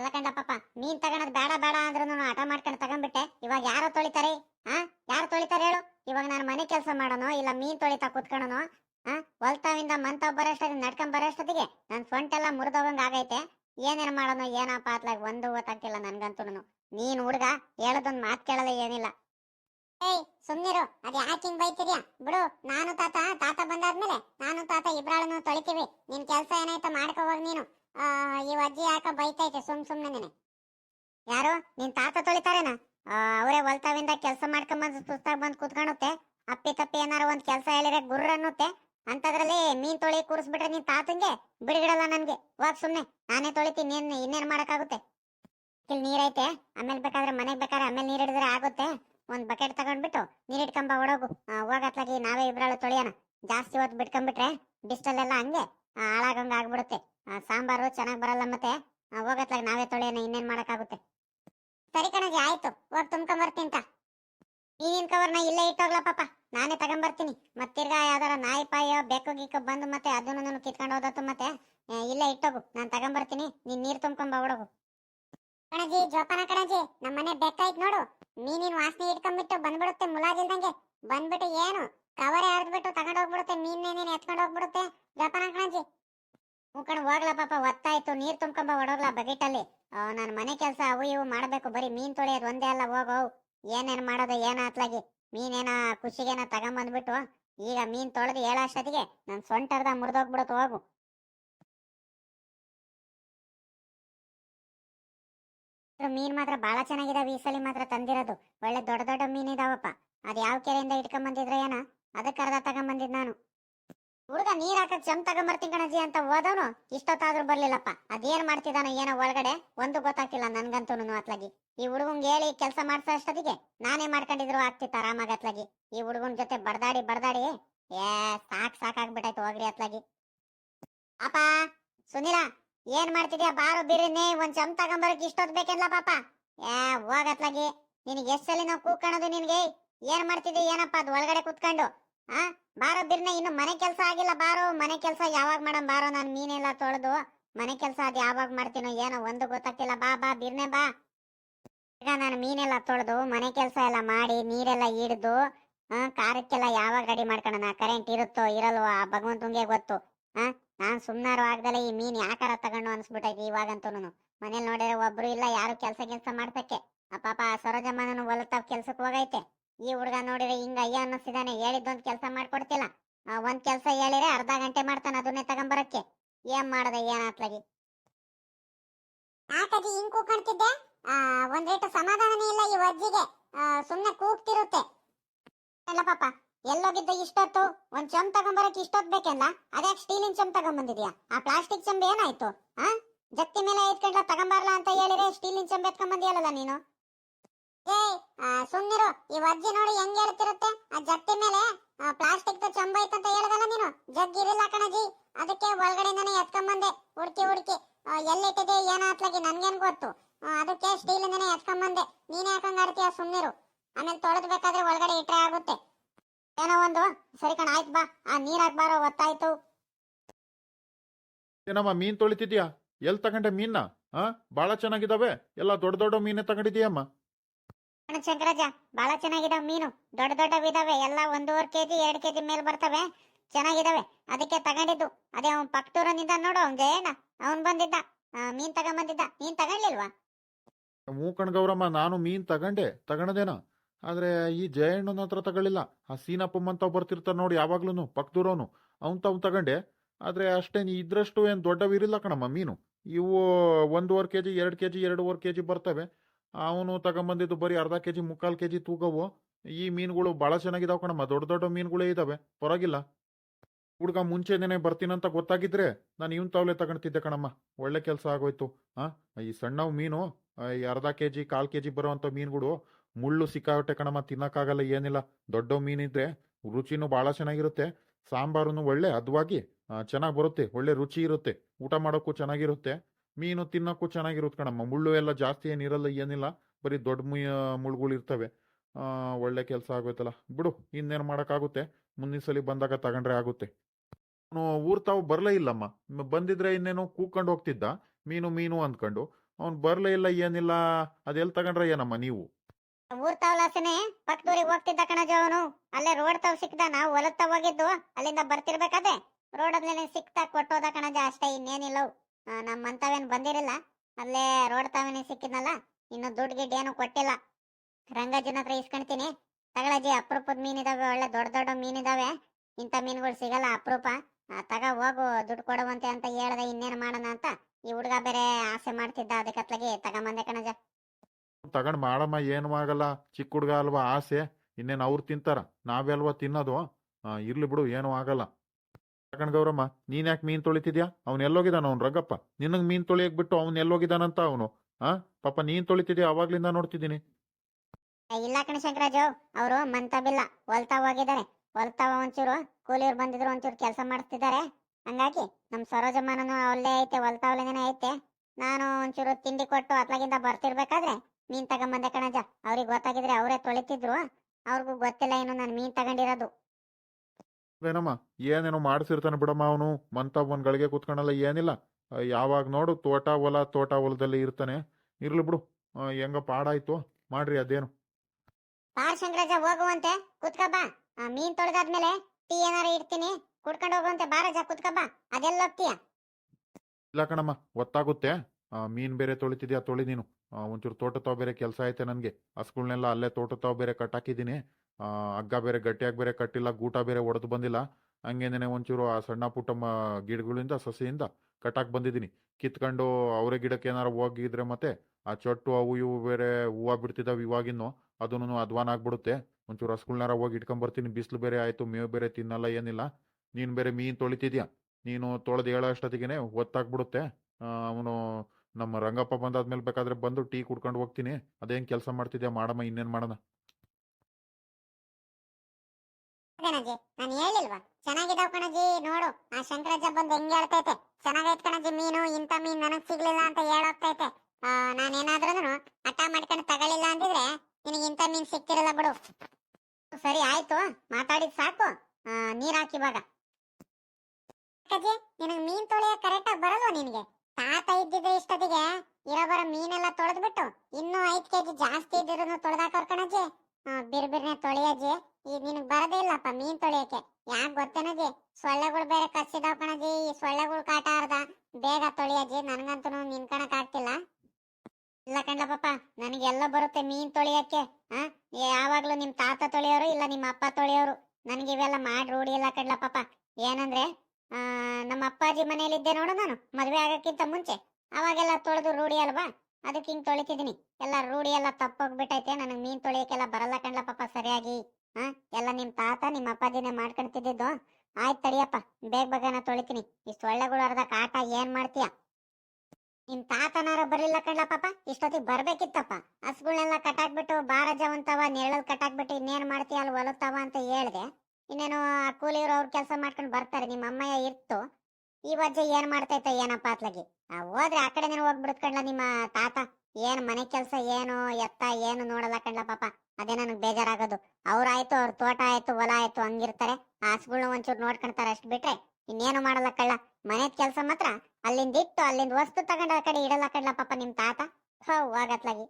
ಅಲ್ಲ ಕಂಡ ಪಾಪ ಮೀನ್ ತಗೊಳದ್ ಬೇಡ ಬೇಡ ಅಂದ್ರೂ ಹಠ ಮಾಡ್ಕೊಂಡು ತಗೊಂಡ್ಬಿಟ್ಟೆ. ಇವಾಗ ಯಾರು ತೊಳಿತಾರೆ? ಹಾ ಯಾರು ತೊಳಿತಾರೆ ಹೇಳು? ಇವಾಗ ನಾನು ಮನೆ ಕೆಲಸ ಮಾಡೋನು ಇಲ್ಲ ಮೀನ್ ತೊಳಿತಾ ಕುತ್ಕೊಳ್ಳೋನು ಹಾ ಹೊಲ್ತಾವಿಂದ ಮಂತ ಬರೋಷ್ಟೊತ್ತಿಗೆ ನಡ್ಕೊಂಡ್ ಬರೋಷ್ಟೊತ್ತಿಗೆ ನನ್ ಸೊಂಟೆಲ್ಲ ಮುರಿದೋಗಂಗ್ ಆಗೈತೆ. ಏನೇನ್ ಮಾಡೋನು ಏನಪ್ಪ ಅತ್ಲಾಗ ಒಂದು ಗೊತ್ತಾಗ್ತಿಲ್ಲ ನನ್ಗಂತೂನು ನೀನ್ ಹುಡ್ಗ ಹೇಳದೊಂದ್ ಮಾತ್ ಕೇಳಲ್ಲ ಏನಿಲ್ಲ. ಏಯ್, ಸುಮ್ನಿರು. ಅದ್ ಯಾಕೆ ಹಿಂಗ್ ಬೈತಿದ್ಯಾ? ಬಿಡು. ನಾನು ತಾತ ತಾತ ಬಂದಾದ್ಮೇಲೆ ನಾನು ತಾತ ಇಬ್ರಾಳನ್ನು ತೊಳಿತೀವಿ. ನಿನ್ ಕೆಲ್ಸ ಏನಾಯ್ತಾ ಮಾಡ್ಕೋ ನೀನು. ಈ ಅಜ್ಜಿ ಯಾಕ ಬೈತೈತೆ, ಸುಮ್ ಸುಮ್ನೆ ಯಾರು? ನಿನ್ ತಾತ ತೊಳಿತಾರೇನ? ಅವರೇ ಹೊಲ್ತಾವಿಂದ ಕೆಲಸ ಮಾಡ್ಕೊಂಬಂದ್ ಸುಸ್ತಾಗ್ ಬಂದ್ ಕುತ್ಕೊಳುತ್ತೆ ಅಪ್ಪಿ ತಪ್ಪಿ ಏನಾರ ಒಂದ್ ಕೆಲ್ಸ ಹೇಳಿದ್ರೆ ಗುರ್ರ ಅನ್ನುತ್ತೆ. ಅಂತದ್ರಲ್ಲಿ ಮೀನ್ ತೊಳಿ ಕೂರಿಸ್ಬಿಟ್ರೆ ನಿನ್ ತಾತಂಗೆ, ಬಿಡ್ಗಿಡಲ್ಲ ನನ್ಗೆ. ಹೋಗ್ ಸುಮ್ನೆ, ನಾನೇ ತೊಳಿತೀನಿ, ನೀನ್ ಇನ್ನೇನ್ ಮಾಡಕ್ಕಾಗುತ್ತೆ? ಇಲ್ಲಿ ನೀರೈತೆ, ಆಮೇಲೆ ಬೇಕಾದ್ರೆ ಮನೆಗ್ ಬೇಕಾದ್ರೆ ಆಮೇಲೆ ನೀರ್ ಹಿಡಿದ್ರೆ ಆಗುತ್ತೆ. ಒಂದ್ ಬಕೆಟ್ ತಗೊಂಡ್ಬಿಟ್ಟು ನೀರ್ ಇಟ್ಕೊಂಬ ಒಡಗು ಹೋಗತ್ಲಾಗಿ ನಾವೇ ಇಬ್ರಾಳು ತೊಳಿಯೋಣ. ಜಾಸ್ತಿ ಹೊತ್ತು ಬಿಟ್ಕೊಂಡ್ಬಿಟ್ರೆ ಬಿಸ್ತಲೆಲ್ಲ ಹಂಗೆ. ಹಾಳಾಗಂಗ ಆಗ್ಬಿಡುತ್ತೆ. ಸಾಂಬಾರು ಚೆನ್ನಾಗ್ ಬರಲ್ಲ ಮತ್ತೆ ಹೋಗತ್ಲಾಗ ನಾವೇ ತೊಳೆಯೋಣ ಇನ್ನೇನ್ ಮಾಡಕ್ಕಾಗುತ್ತೆ. ಸರಿ ಕಣಜಿ, ಆಯ್ತು. ಹೋಗ್ ತುಂಬ್ಕೊಂಬರ್ತೀನಿ ನೀನಿನ್ ಕವರ್ನ ಇಲ್ಲೇ ಇಟ್ಟೋಗ್ಲ ಪಾಪ. ನಾನೇ ತಗೊಂಬರ್ತೀನಿ. ಮತ್ತಿರ್ಗಾ ಯಾವ್ದಾರ ನಾಯಿ ಪಾಯೋ, ಬೆಕ್ಕು ಗೀಕು ಬಂದು ಮತ್ತೆ ಅದನ್ನು ಕಿತ್ಕೊಂಡು ಹೋದತ್ತು ಮತ್ತೆ ಇಲ್ಲೇ ಇಟ್ಟೋಗು. ನಾನ್ ತಗೊಂಬರ್ತೀನಿ. ನೀನ್ ನೀರ್ ತುಂಬ್ಕೊಂಬ ಒಡಗು ಕಣಜಿ, ಜೋಪಾನ ಕಣಜಿ. ನಮ್ಮನೆ ಬೆಕ್ಕಾಯ್ತು ನೋಡು. ನೀನಿನ್ ವಾಸನೆ ಇಟ್ಕೊಂಡ್ಬಿಟ್ಟು ಬಂದ್ಬಿಡುತ್ತೆ ಮುಲಾಜಿಲ್ದಂಗೆ. ಬಂದ್ಬಿಟ್ಟು ಏನು? ಕವರೇ ಹರಿದ್ಬಿಟ್ಟು ತಗೊಂಡ್ ಹೋಗ್ಬಿಡುತ್ತೆ, ಮೀನ್ ಎತ್ಕೊಂಡು ಹೋಗ್ಬಿಡುತ್ತೆ? ಜಪಾನ ಕಣಜಿ. ಮುಖಂಡ್ ಹೋಗ್ಲಾ ಪಾಪ ಒತ್ತಾಯ್ತು ನೀರ್ ತುಂಬ್ಕೊಂಬ, ಹೊಡೋಗ್ಲಾ ಬಕೆಟ್ ಅಲ್ಲಿ ನಾನು ಮನೆ ಕೆಲಸ ಅವು ಇವು ಮಾಡ್ಬೇಕು, ಬರೀ ಮೀನ್ ತೊಳೆಯೋದು ಒಂದೇ ಅಲ್ಲ, ಹೋಗೋ ಏನೇನ್ ಮಾಡೋದು, ಏನ ಅತ್ಲಾಗಿ ಮೀನೇನ ಖುಷಿಗೇನ ತಗೊಂಬಂದ್ಬಿಟ್ಟು ಈಗ ಮೀನ್ ತೊಳೆದು ಹೇಳೋಷ್ಟೊತ್ತಿಗೆ ನನ್ ಸೊಂಟರ್ದ ಮುರಿದೋಗ್ಬಿಡುತ್ತೆ, ಹೋಗು. ಮೀನ್ ಮಾತ್ರ ಬಹಳ ಚೆನ್ನಾಗಿದಾವೆ, ಈ ಸಲ ಮಾತ್ರ ತಂದಿರೋದು. ಒಳ್ಳೆ ದೊಡ್ಡ ದೊಡ್ಡ ಮೀನ್ ಇದಾವಪ್ಪ. ಅದ್ ಯಾವ ಕೆರೆಯಿಂದ ಇಟ್ಕೊಂಡ್ ಬಂದಿದ್ರೆ ಏನ? ಅದಕ್ಕೆ ಅರ್ಧ ತಗೊಂಬಂದಿದ್ ನಾನು. ಹುಡುಗ ನೀರ್ ಹಾಕಕ್ ಚಮ್ ತಗೊಂಬರ್ತೀನಿ ಕಣಜಿ ಅಂತ ಹೋದವನು ಇಷ್ಟೊತ್ತಾದ್ರೂ ಬರ್ಲಿಲ್ಲಪ್ಪ. ಅದೇನ್ ಮಾಡ್ತಿದಾನ ಏನೋ ಒಳಗಡೆ ಒಂದು ಗೊತ್ತಾಗ್ತಿಲ್ಲ ನನ್ಗಂತೂ ಅತ್ಲಾಗಿ. ಈ ಹುಡುಗಂಗ್ ಹೇಳಿ ಕೆಲಸ ಮಾಡ್ಸೋ ಅಷ್ಟೊತ್ತಿಗೆ ನಾನೇ ಮಾಡ್ಕೊಂಡಿದ್ರು ಆಗ್ತಿತ್ತು ಆರಾಮಾಗಿ ಅತ್ಲಾಗಿ. ಈ ಹುಡುಗನ್ ಜೊತೆ ಬಡದಾಡಿ ಬಡದಾಡಿ ಏ ಸಾಕ್ ಸಾಕಾಗ್ಬಿಟ್ಟಾಯ್ತು ಹೋಗ್ರಿ ಅತ್ಲಾಗಿ. ಅಪ್ಪ, ಸುನಿಲ, ಏನ್ ಮಾಡ್ತಿದ್ಯಾ? ಬಾರೋ ಬಿರಿನೇ ಒಂದ್ ಚಮ್ ತಗೊಂಬರಕ್ ಇಷ್ಟೊತ್ ಬೇಕಿಲ್ಲ ಪಾಪ. ಏ ಹೋಗತ್ಲಾಗಿ ನಿನ್ಗೆ ಎಷ್ಟಲ್ಲಿ ನಾವು ಕೂಕಣದು ನಿನ್ಗೆ? ಏನ್ ಮಾಡ್ತಿದ್ದೆ? ಏನಪ್ಪ ಅದು ಒಳಗಡೆ ಕುತ್ಕೊಂಡು? ಆ? ಬಾರೋ ಬಿರ್ನ, ಇನ್ನು ಮನೆ ಕೆಲಸ ಆಗಿಲ್ಲ ಬಾರೋ. ಮನೆ ಕೆಲಸ ಯಾವಾಗ ಮಾಡಮ್ ಬಾರೋ? ನಾನು ಮೀನೆಲ್ಲ ತೊಳೆದು ಮನೆ ಕೆಲಸ ಅದ್ ಯಾವಾಗ ಮಾಡ್ತೀನೋ ಏನೋ ಒಂದು ಗೊತ್ತಾಗ್ತಿಲ್ಲ. ಬಾ ಬಾ, ಬಿರ್ನೆ ಬಾ. ಈಗ ನಾನು ಮೀನೆಲ್ಲ ತೊಳೆದು ಮನೆ ಕೆಲಸ ಎಲ್ಲ ಮಾಡಿ ನೀರೆಲ್ಲ ಹಿಡ್ದು ಕಾರಕ್ಕೆಲ್ಲ ಯಾವಾಗ ರೆಡಿ ಮಾಡ್ಕೊಳ್ಳೋಣ ಕರೆಂಟ್ ಇರುತ್ತೋ, ಇರಲ್ವೋ? ಆ ಭಗವಂತಂಗೆ ಗೊತ್ತು. ಆ? ನಾನ್ ಸುಮ್ಮನಾರು ಆಗ್ದಲ್ಲ ಈ ಮೀನ್ ಯಾಕಾರ ತಗೊಂಡು ಅನ್ಸ್ಬಿಟ್ಟೈತಿ ಇವಾಗಂತೂ ಮನೇಲಿ ನೋಡಿದ್ರೆ ಒಬ್ರು ಇಲ್ಲ, ಯಾರು ಕೆಲಸ ಕೆಲಸ ಮಾಡ್ಸಕ್ಕೆ. ಆ ಪಾಪ ಸರೋಜಮ್ಮನೂ ಹೊಲತಾವ್ ಕೆಲ್ಸಕ್ಕೆ ಹೋಗೈತೆ. ಈ ಹುಡುಗ ನೋಡಿದ್ರೆ ಹಿಂಗ ಅಯ್ಯ ಅನ್ನಿಸ್ತಿದಾನೆ. ಹೇಳಿದ್ದೊಂದ್ ಕೆಲಸ ಮಾಡ್ಕೊಡ್ತಿಲ್ಲ. ಒಂದ್ ಕೆಲಸ ಹೇಳಿದ್ರೆ ಅರ್ಧ ಗಂಟೆ ಮಾಡ್ತಾನೆ ಅದನ್ನೇ ತಗೊಂಬರಕ್ಕೆ. ಏನ್ ಮಾಡದ, ಏನಾತ್ಲಾಗಿ? ಆತಜಿ ಹಿಂಗ್ ಕಾಣ್ತಿದ್ದೆ ಒಂದ್ ರೇಟ್ ಸಮಾಧಾನನೇ ಇಲ್ಲ ಈ ಅಜ್ಜಿಗೆ. ಸುಮ್ನೆ ಕೂಗ್ತಿರುತ್ತೆ. ಎಲ್ಲ ಪಾಪ, ಎಲ್ಲೋಗಿದ್ದ ಇಷ್ಟೊತ್ತು? ಒಂದ್ ಚಮ್ ತಗೊಂಬರಕ್ ಇಷ್ಟೊತ್ ಬೇಕಲ್ಲ ಅದ್ಯಾಕ್ ಸ್ಟೀಲಿನ ಚಮ್ ತಗೊಂಬಂದಿದ್ಯಾ? ಆ ಪ್ಲಾಸ್ಟಿಕ್ ಚಂಬ್ ಏನಾಯ್ತು? ಆ? ಜತ್ತಿ ಮೇಲೆ ಇಟ್ಕೊಂಡ್ರ ತಗೊಂಬರ್ಲಾ ಅಂತ ಹೇಳಿದ್ರೆ ಸ್ಟೀಲಿನ ಚಂಬ್ ಎತ್ಕೊಂಬಂದಿಯಲ್ಲ ನೀನು? ಏ ಸುಮ್ನಿರು. ಈ ಅಜ್ಜಿ ನೋಡಿ ಹೆಂಗ್ ಹೇಳ್ತಿರುತ್ತೆ? ಆ ಜಟ್ಟಿ ಮೇಲೆ ಪ್ಲಾಸ್ಟಿಕ್ ಚಂಬು ಅಂತ ಹೇಳ್ದಲ್ಲ ನೀನು? ಜಗ್ ಇರಿಲ್ಲ ಕಣಜಿ. ಅದಕ್ಕೆ ಒಳಗಡೆಯಿಂದನೇ ಎತ್ಕೊಂಬಂದೆ. ಹುಡ್ಕಿ ಹುಡ್ಕಿ. ಆ, ಎಲ್ಲಿಟ್ಟಿದೆ ಏನಾತ್ಲಾಗಿ? ನನ್ಗೇನ್ ಗೊತ್ತು. ಆ, ಅದಕ್ಕೆ ಎತ್ಕೊಂಡ್ ಎತ್ಕೊಂಬಂದೆ. ನೀನೇ ಯಾಕಂಗ್ ಆಡ್ತೀಯ ಸುಮ್ನಿರು. ಆಮೇಲೆ ತೊಳೆದ್ ಬೇಕಾದ್ರೆ ಒಳಗಡೆ ಇಟ್ರೆ ಆಗುತ್ತೆ. ಏನೋ ಒಂದು. ಸರಿ ಕಣ ಆಯ್ತು ಬಾ. ಆ ನೀರ್ ಹಾಕ್ಬಾರೋ ಗೊತ್ತಾಯ್ತು. ಏನಮ್ಮ ಮೀನ್ ತೊಳಿತಿದ್ಯಾ? ಎಲ್ ತಗೊಂಡೆ ಮೀನ್ನ? ಹಾ ಬಹಳ ಚೆನ್ನಾಗಿದಾವೆ. ಎಲ್ಲ ದೊಡ್ಡ ದೊಡ್ಡ ಮೀನೇ ತಗೊಂಡಿದ್ಯಮ್ಮ ಕಣ ಶಂಕರಾಜ ಬಹಳ ಚೆನ್ನಾಗಿದಾವೆ ಮೀನು. ದೊಡ್ಡ ಇದಾವೆ ಎಲ್ಲ ಒಂದೂವರೆ ಕೆಜಿ, ಎರಡು ಕೆಜಿ ಮೇಲೆ ಬರ್ತವೆ. ಚೆನ್ನಾಗಿದಾವೆ. ಅದಕ್ಕೆ ತಗೊಂಡಿದ್ದು. ಅದೇ ಅವ್ನು ಪಕ್ತೂರನಿಂದ ನೋಡು, ಅವ್ನು ಜಯಣ್ಣ. ಅವ್ನು ಬಂದಿದ್ದ. ಮೀನು ತಗೊಂಬಂದಿದ್ದ. ನೀನ್ ತಗೊಂಡ್ಲಿಲ್ವಾ? ಮೂಕಣ್ ಗೌರಮ್ಮ, ನಾನು ಮೀನ್ ತಗೊಂಡೆ. ತಗೊಂಡದೇನ ಆದ್ರೆ ಈ ಜಯಣ್ಣನ ಹತ್ರ ತಗೊಳ್ಳಿಲ್ಲ ಆ ಸೀನಪ್ಪಮ್ಮ ಅಂತ ಬರ್ತಿರ್ತಾರ ನೋಡಿ ಯಾವಾಗ್ಲೂ ಪಕ್ದೂರವನು. ಅವ್ನ್ ತಾವು ತಗೊಂಡೆ. ಆದ್ರೆ ಅಷ್ಟೇನು ಇದ್ರಷ್ಟು ಏನು ದೊಡ್ಡವಿರಿಲ್ಲ ಕಣಮ್ಮ ಮೀನು. ಇವು ಒಂದೂವರೆ ಕೆ ಜಿ ಎರಡು ಕೆ ಜಿ ಎರಡೂವರೆ ಕೆ ಜಿ ಬರ್ತವೆ. ಅವನು ತಗೊಂಬಂದಿದ್ದು ಬರೀ ಅರ್ಧ ಕೆ ಜಿ ಮುಕ್ಕಾಲು ಕೆ ಜಿ ತೂಕವು. ಈ ಮೀನುಗಳು ಭಾಳ ಚೆನ್ನಾಗಿದಾವೆ ಕಣಮ್ಮ. ದೊಡ್ಡ ದೊಡ್ಡ ಮೀನುಗಳೇ ಇದ್ದಾವೆ ಪರವಾಗಿಲ್ಲ. ಹುಡ್ಗ ಮುಂಚೆನೇ ಬರ್ತೀನಂತ ಗೊತ್ತಾಗಿದ್ರೆ ನಾನು ಇವನ್ ತಾವ್ಲೆ ತಗೊಳ್ತಿದ್ದೆ ಕಣಮ್ಮ. ಒಳ್ಳೆ ಕೆಲಸ ಆಗೋಯ್ತು. ಆ, ಈ ಸಣ್ಣವು ಮೀನು ಈ ಅರ್ಧ ಕೆ ಜಿ ಕಾಲು ಕೆ ಜಿ ಬರುವಂಥ ಮೀನುಗಳು ಮುಳ್ಳು ಸಿಕ್ಕಾಗಟ್ಟೆ ಕಣಮ್ಮ, ತಿನ್ನಕ್ಕಾಗಲ್ಲ, ಏನಿಲ್ಲ. ದೊಡ್ಡ ಮೀನಿದ್ರೆ ರುಚಿನೂ ಭಾಳ ಚೆನ್ನಾಗಿರುತ್ತೆ. ಸಾಂಬಾರು ಒಳ್ಳೆ ಹದವಾಗಿ ಚೆನ್ನಾಗಿ ಬರುತ್ತೆ. ಒಳ್ಳೆ ರುಚಿ ಇರುತ್ತೆ. ಊಟ ಮಾಡೋಕ್ಕೂ ಚೆನ್ನಾಗಿರುತ್ತೆ. ಮೀನು ತಿನ್ನೋಕ್ಕೂ ಚೆನ್ನಾಗಿರುತ್ತೆ ಕಣಮ್ಮ. ಮುಳ್ಳು ಎಲ್ಲ ಜಾಸ್ತಿ ಏನಿರಲ್ಲ ಏನಿಲ್ಲ. ಬರೀ ದೊಡ್ಡ ಮುಯ ಮುಳ್ಳುಗಳು ಇರ್ತವೆ. ಒಳ್ಳೆ ಕೆಲಸ ಆಗೋಯ್ತಲ್ಲ. ಬಿಡು, ಇನ್ನೇನು ಮಾಡೋಕ್ಕಾಗುತ್ತೆ? ಮುಂದಿನ ಸಲ ಬಂದಾಗ ತಗೊಂಡ್ರೆ ಆಗುತ್ತೆ. ಊರ್ ತಾವು ಬರಲೇ ಇಲ್ಲಮ್ಮ. ಬಂದಿದ್ರೆ ಇನ್ನೇನು ಕೂಕೊಂಡು ಹೋಗ್ತಿದ್ದ. ಮೀನು ಮೀನು ಅಂದ್ಕೊಂಡು. ಅವ್ನು ಬರಲೇ ಇಲ್ಲ, ಏನಿಲ್ಲ ಅದೆಲ್ಲ ತಗೊಂಡ್ರೆ ಏನಮ್ಮ ನೀವು? ಊರ್ ಪಕ್ಕದೂರಿಗೆ ಹೋಗ್ತಿದ್ದ ಕಣಜ ಅವನು. ಅಲ್ಲೇ ರೋಡ್ ತಾವ್ ಸಿಕ್ದ ನಾವು ಹೊಲತ್ತ ಅಲ್ಲಿಂದ ಬರ್ತಿರ್ಬೇಕಾದ್ರೆ ರೋಡ್ ಅಲ್ಲಿ ಸಿಕ್ತಾ ಕೊಟ್ಟೋದ ಕಣಜ ಅಷ್ಟೇ, ಇನ್ನೇನಿಲ್ಲವು. ನಮ್ಮ ಅಂತವೇನ್ ಬಂದಿರಲಿಲ್ಲ ಅಲ್ಲೇ ರೋಡ್ ತಾವೇನೇ ಸಿಕ್ಕಿದ್ನಲ್ಲ, ಇನ್ನು ದುಡ್ಡು ಗಿಡ್ ಏನು ಕೊಟ್ಟಿಲ್ಲ. ರಂಗಜ್ಜನ ಹತ್ರ ಇಸ್ಕೊಂತೀನಿ ತಗಳಜ್ಜಿ ಅಪರೂಪದ ಮೀನಿದಾವೆ ಒಳ್ಳೆ ದೊಡ್ಡ ದೊಡ್ಡ ಮೀನಿದಾವೆ ಇಂಥ ಮೀನುಗಳು ಸಿಗಲ್ಲ ಅಪರೂಪ. ತಗ ಹೋಗು, ದುಡ್ಡು ಕೊಡುವಂತೆ ಅಂತ ಹೇಳ್ದೆ, ಇನ್ನೇನು ಮಾಡೋಣ ಅಂತ. ಈ ಹುಡುಗ ಬೇರೆ ಆಸೆ ಮಾಡ್ತಿದ್ದ ಅದಕ್ಕತ್ಲಾಗಿ ತಗೊಂಬಂದೆ ಕಣಜ ತಗೊಂಡ್ ಮಾಡಮ್ಮ, ಏನು ಆಗಲ್ಲ. ಚಿಕ್ಕ ಹುಡುಗ ಅಲ್ವಾ, ಆಸೆ. ಇನ್ನೇನು ಅವ್ರು ತಿಂತಾರ. ನಾವೇ ಅಲ್ವಾ ತಿನ್ನೋದು ಇರ್ಲಿ ಬಿಡು, ಏನೂ ಆಗಲ್ಲ. ಗೌರಮ್ಮ, ನೀನ್ ಯಾಕೆ ಮೀನ್ ತೊಳಿತಿದ್ಯಾ? ಅವ್ನು ಎಲ್ಲೋಗಿದ್ದಾನ ಅವ್ನು ರಂಗಪ್ಪ. ನಿನಗ್ ಮೀನ್ ತೊಳಿಯಕ್ ಬಿಟ್ಟು ಅವ್ನು ಎಲ್ಲೋಗಿದಾನಂತ ಅವನು, ಆ? ಪಾಪ ನೀನ್ ತೊಳಿತಿದ್ಯಾ? ಅವಾಗ್ಲಿಂದ ನೋಡ್ತಿದ್ದೀನಿ. ಇಲ್ಲ ಕಣ ಶಂಕರಾಜು, ಅವರು ಮಂತಬಿಲ್ಲ ಹೊಲ್ತಾವ್ ಹೋಗಿದ್ದಾರೆ. ಹೊಲ್ತಾವ ಒಂಚೂರು, ಕೂಲಿಯವ್ರು ಬಂದಿದ್ರು ಒಂಚೂರು ಕೆಲಸ ಮಾಡಿಸ್ತಿದ್ದಾರೆ. ಹಂಗಾಗಿ ನಮ್ ಸರೋಜಮ್ಮನೂ ಅಲ್ಲೇ ಐತೆ ಹೊಲ್ತಾವ್ಲೇನೆ ಐತೆ. ನಾನು ಒಂಚೂರು ತಿಂಡಿ ಕೊಟ್ಟು ಅತ್ಲಾಗಿಂದ ಬರ್ತಿರ್ಬೇಕಾದ್ರೆ ಮೀನ್ ತಗೊಂಬಂದೆ ಕಣಜ. ಅವ್ರಿಗೆ ಗೊತ್ತಾಗಿದ್ರೆ ಅವರೇ ತೊಳಿತಿದ್ರು. ಅವ್ರಿಗೂ ಗೊತ್ತಿಲ್ಲ ಏನು ನಾನು ಮೀನ್ ತಗೊಂಡಿರೋದು. ಏನಮ್ಮ? ಏನೇನೋ ಮಾಡಿಸಿರ್ತಾನೆ ಬಿಡಮ್ಮ ಅವನು. ಮಂತ ಒಂದ್ ಗಳಿಗೆ ಕೂತ್ಕೊಳಲ್ಲ ಏನಿಲ್ಲ ಯಾವಾಗ ನೋಡು ತೋಟ ಹೊಲ ತೋಟ ಹೊಲದಲ್ಲಿ ಇರ್ತಾನೆ. ಇರ್ಲಿ ಬಿಡು. ಹೆಂಗ ಪಾಡಾಯ್ತು. ಮಾಡ್ರಿ ಅದೇನು. ಪಾರ್ ಶಂಕರಾಜ ಹೋಗುವಂತೆ ಕುತ್ಕಬ್ಬ ಮೀನ್ ತೊಳೆದಾದ್ಮೇಲೆ ಟೀ ಏನಾರ ಇಡ್ತೀನಿ. ಕುಡ್ಕೊಂಡು ಹೋಗುವಂತೆ. ಬಾರಜ ಕುತ್ಕಬ್ಬ ಅದೆಲ್ಲ ಹೋಗ್ತೀಯ ಇಲ್ಲ ಕಣಮ್ಮ. ಗೊತ್ತಾಗುತ್ತೆ ಮೀನ್ ಬೇರೆ ತೊಳಿತಿದ್ಯಾ? ತೊಳಿ ನೀನು. ಒಂಚೂರು ತೋಟ ತಾವ್ ಬೇರೆ ಕೆಲಸ ಐತೆ ನನಗೆ. ಹಸ್ಗಳನ್ನೆಲ್ಲ ಅಲ್ಲೇ ತೋಟ ತಾವ್ ಬೇರೆ ಕಟ್ಟಾಕಿದ್ದೀನಿ. ಹಗ್ಗ ಬೇರೆ, ಗಟ್ಟಿಯಾಗಿ ಬೇರೆ ಕಟ್ಟಿಲ್ಲ, ಗೂಟ ಬೇರೆ ಒಡೆದು ಬಂದಿಲ್ಲ. ಹಂಗೇನೆ ಒಂಚೂರು ಆ ಸಣ್ಣ ಪುಟ್ಟ ಗಿಡಗಳಿಂದ, ಸಸಿಯಿಂದ ಕಟ್ಟಾಕ್ ಬಂದಿದ್ದೀನಿ. ಕಿತ್ಕೊಂಡು ಅವರೇ ಗಿಡಕ್ಕೆ ಏನಾರು ಹೋಗಿದ್ರೆ ಮತ್ತೆ ಆ ಚೊಟ್ಟು, ಅವು ಇವು ಬೇರೆ ಹೂವು ಬಿಡ್ತಿದ್ದಾವೆ ಇವಾಗಿನ್ನು. ಅದನ್ನು ಅಧ್ವಾನ ಆಗ್ಬಿಡುತ್ತೆ. ಒಂಚೂರು ಹಸ್ಗಳ್ನಾರ ಹೋಗಿ ಇಟ್ಕೊಂಡ್ ಬರ್ತೀನಿ ಬಿಸಿಲು ಬೇರೆ ಆಯ್ತು, ಮೇವು ಬೇರೆ ತಿನ್ನಲ್ಲ, ಏನಿಲ್ಲ. ನೀನು ಬೇರೆ ಮೀನ್ ತೊಳಿತಿದ್ಯಾ? ನೀನು ತೊಳೆದು ಹೇಳೋ ಅಷ್ಟೊತ್ತಿಗೆ ಒತ್ತಾಗ್ಬಿಡುತ್ತೆ ಅವನು ನಮ್ಮ ರಂಗಪ್ಪ ಬಂದಾದ್ಮೇಲೆ ಬೇಕಾದ್ರೆ ಬಂದು ಟೀ ಕುಡ್ಕೊಂಡು ಹೋಗ್ತೀನಿ. ಅದೇನ್ ಕೆಲಸ ಮಾಡ್ತಿದ್ಯಾ? ಮಾಡಮ್ಮ, ಇನ್ನೇನ್ ಮಾಡೋಣ? ಕಣಜಿ ನಾನು ಹೇಳಿಲ್ವಾ? ಚೆನ್ನಾಗಿದಾವ್ ಕಣಜಿ ನೋಡು. ಆ ಶಂಕರಜ್ಜ ಬಂದು ಹೆಂಗ್ ಹೇಳ್ತೈತೆ ಚೆನ್ನಾಗೈತ್ ಕಣಜಿ ಮೀನು ಇಂಥ ಮೀನ್ ನನಗ್ ಸಿಗ್ಲಿಲ್ಲ ಅಂತ ಹೇಳೋಗ್ತೈತೆ ಆ, ನಾನೇನಾದ್ರೂ ಹಠ ಮಾಡ್ಕೊಂಡು ತಗೊಳ್ಳಿಲ್ಲ ಅಂದಿದ್ರೆ ನಿನಗೆ ಇಂಥ ಮೀನ್ ಸಿಕ್ತಿರಲ್ಲ ಬಿಡು ಸರಿ ಆಯ್ತು ಮಾತಾಡಿದ್ ಸಾಕು ಆ, ನೀರ್ ಹಾಕಿ ಇವಾಗ ಅಜ್ಜಿ ನಿನಗ್ ಮೀನ್ ತೊಳೆಯ ಕರೆಕ್ಟ್ ಆಗಿ ಬರಲ್ವಾ ನಿನಗೆ ತಾತ ಇದ್ದಿದ್ರೆ ಇಷ್ಟೊತ್ತಿಗೆ ಇರೋ ಬರೋ ಮೀನೆಲ್ಲ ತೊಳೆದ್ಬಿಟ್ಟು ಇನ್ನೂ ಐದ್ ಕೆಜಿ ಜಾಸ್ತಿ ಇದ್ದಿರೋನು ತೊಳೆದಾಕವ್ರ ಕಣಜ್ಜಿ ಬಿರ್ ಬಿರ್ನೆ ತೊಳೆಯಜ್ಜಿ ಈ ನಿನಗ್ ಬರದೇ ಇಲ್ಲಪ್ಪ ಮೀನ್ ತೊಳೆಯಕ್ಕೆ ಯಾಕೆ ಗೊತ್ತೇನಜ್ಜಿ ಸೊಳ್ಳೆಗಳು ಬೇರೆ ಕಚ್ಚಿದಾವ್ ಕಣಜ್ಜಿ ಈ ಸೊಳ್ಳೆಗಳು ಕಾಟ ಆರ್ದ ಬೇಗ ತೊಳೆಯಜ್ಜಿ ನನ್ಗಂತೂ ನಿನ್ಕಣಕ್ ಆಗ್ತಿಲ್ಲ. ಇಲ್ಲ ಕಣ್ಲಪ್ಪ ನನಗೆಲ್ಲ ಬರುತ್ತೆ ಮೀನ್ ತೊಳಿಯಕ್ಕೆ, ಆ? ಯಾವಾಗ್ಲೂ ನಿಮ್ ತಾತ ತೊಳಿಯೋರು ಇಲ್ಲ ನಿಮ್ಮ ಅಪ್ಪ ತೊಳಿಯೋರು. ನನಗೆ ಇವೆಲ್ಲ ಮಾಡಿ ರೂಢಿ ಇಲ್ಲ ಪಾಪ. ಏನಂದ್ರೆ ನಮ್ಮ ಅಪ್ಪಾಜಿ ಮನೇಲಿದ್ದೆ ನೋಡು ನಾನು, ಮದ್ವೆ ಆಗಕ್ಕಿಂತ ಮುಂಚೆ. ಅವಾಗೆಲ್ಲ ತೊಳೆದು ರೂಢಿ ಅಲ್ವಾ? ಅದಕ್ಕೆ ಹಿಂಗ್ ತೊಳಿತಿದೀನಿ ಎಲ್ಲ ರೂಢಿ ಎಲ್ಲ ತಪ್ಪೋಗ್ಬಿಟ್ಟೈತೆ, ನನಗೆ ಮೀನ್ ತೊಳಿಯಕ್ಕೆಲ್ಲ ಬರಲ್ಲ ಕಣ್ಲ ಪಾಪ ಸರಿಯಾಗಿ. ಹಾ ಎಲ್ಲ ನಿಮ್ ತಾತ ನಿಮ್ಮ ಅಪ್ಪಾಜಿನೇ ಮಾಡ್ಕೊಂತಿದ್ದು ಆಯ್ತ್ ತಡಿಯಪ್ಪ, ಬೇಗ ಬೇಗನ ತೊಳಿತೀನಿ. ಈ ಸೊಳ್ಳೆಗಳು ಅರ್ಧ ಕಾಟ ಏನ್ ಮಾಡ್ತೀಯ? ನಿಮ್ ತಾತನಾರ ಬರ್ಲಿಲ್ಲ ಕಣ್ಲ ಪಾಪ? ಇಷ್ಟೊತ್ತಿಗೆ ಬರ್ಬೇಕಿತ್ತಪ್ಪ. ಹಸುಗಳನ್ನೆಲ್ಲ ಕಟ್ಟಾಕ್ಬಿಟ್ಟು ಬಾರಜವಂತವ, ನೆರಳಲ್ ಕಟ್ಟಾಕ್ಬಿಟ್ಟು ಇನ್ನೇನ್ ಮಾಡ್ತೀಯ, ಅಲ್ಲಿ ಹೊಲುತ್ತವ ಅಂತ ಹೇಳ್ದೆ. ಇನ್ನೇನು ಆ ಕೂಲಿಯವರು ಅವ್ರ ಕೆಲಸ ಮಾಡ್ಕೊಂಡು ಬರ್ತಾರೆ ನಿಮ್ಮ ಅಮ್ಮಯ್ಯ ಇತ್ತು ಈ ವಜ್ಜೆ ಏನ್ ಮಾಡ್ತೈತ ಏನಪ್ಪ ಅತ್ಲಗಿ ಆ ಹೋದ್ರೆ ಆ ಕಡೆನೇ ಹೋಗ್ಬಿಡುತ್ ಕಣ್ಲ ನಿಮ್ಮ ತಾತ. ಏನ್ ಮನೆ ಕೆಲಸ ಏನು, ಎತ್ತ ಏನು ನೋಡಲ್ಲ ಕಣ್ಲ ಪಾಪ. ಅದೇ ನನಗ್ ಬೇಜಾರಾಗೋದು. ಅವ್ರಾಯ್ತು ಅವ್ರ ತೋಟ ಆಯ್ತು, ಹೊಲ ಆಯ್ತು, ಹಂಗಿರ್ತಾರೆ. ಹಸ್ಗಳ್ನ ಒಂಚೂರು ನೋಡ್ಕೊಂತಾರೆ ಅಷ್ಟ್ ಬಿಟ್ರೆ. ಇನ್ನೇನು ಮಾಡಲ್ಲ ಕಳ್ಳ? ಮನೆ ಕೆಲಸ ಮಾತ್ರ ಅಲ್ಲಿಂದ ಇಟ್ಟು ಅಲ್ಲಿಂದ ವಸ್ತು ತಗೊಂಡ ಕಡೆ ಇಡಲ್ಲ ಕಡ್ಲ ಪಾಪ ನಿಮ್ ತಾತ? ಹೋಗತ್ಲಾಗಿ